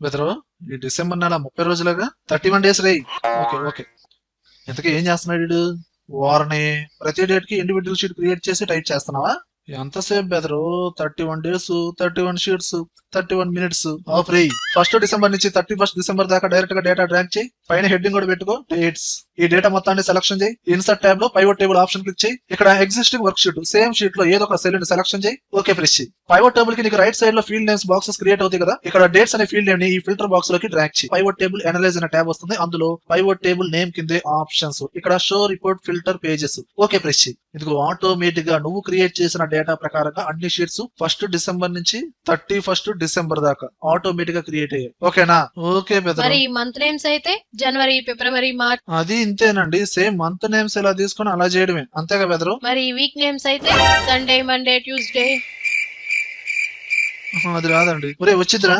బెదరు ఈ డిసెంబర్ నెల ముప్పై రోజులుగా? థర్టీ వన్ డేస్ రేయ్ ఓకే ఓకే ఇంతకీ ఏం చేస్తున్నాడు వీడు? వారని ప్రతి డేట్కి ఇండివిజువల్ షీట్ క్రియేట్ చేసి టైప్ చేస్తున్నావా? ఎంతసేపు బెదరు thirty one days thirty one sheets thirty one minutes of ray first December నుంచి థర్టీ ఫస్ట్ డిసెంబర్ దాకా డైరెక్ట్గా డేటా డ్రాక్ చేయి. పైన హెడ్డింగ్ కూడా పెట్టుకో. డేట్స్ ఈ డేటా మొత్తాన్ని సెలక్షన్ చేయి. ఇన్సర్ట్ ట్యాబ్లో పైవట్ టేబుల్ ఆప్షన్ క్లిక్ చేయి. ఇక్కడ ఎగ్జిస్టింగ్ వర్క్ షీట్ సేమ్ షీట్లో ఏదో ఒక సెల్ని సెలక్షన్ చేయి. ఓకే ప్రెస్ చేయి. పైవట్ టేబుల్కి నీకు రైట్ సైడ్లో ఫీల్డ్ నేమ్స్ బాక్సెస్ క్రియేట్ అవుతాయి కదా. ఇక్కడ డేట్స్ అనే ఫీల్డ్ నేమ్ని ఈ ఫిల్టర్ బాక్స్లోకి డ్రాక్ చేయి. పైవట్ టేబుల్ అనలైజ్ అనే ట్యాబ్ వస్తుంది. అందులో పైవట్ టేబుల్ నేమ్ కిందే ఆప్షన్స్ ఇక్కడ show report filter pages okay press చేయి. ఇదిగో ఆటోమేటిక్గా నువ్వు క్రియేట్ చేసిన డేటా ప్రకారంగా అన్ని షీట్స్ ఫస్ట్ డిసెంబర్ నుంచి థర్టీ ఫస్ట్ డిసెంబర్ దాకా ఆటోమేటిక్గా క్రియేట్ అయ్యాయి. ఓకేనా? ఓకే మరి మంత్ నేమ్స్ అయితే జనవరి ఫిబ్రవరి మార్చ్ అది ఇంతేనండి. సేమ్ మంత్ నేమ్స్ ఎలా తీసుకొని అలా చేయడమే. అంతేగా బెదరు మరి వీక్ నేమ్స్ అయితే సండే మండే ట్యూస్డే అది రాదండి. ఒరే వచ్చిద్దిరా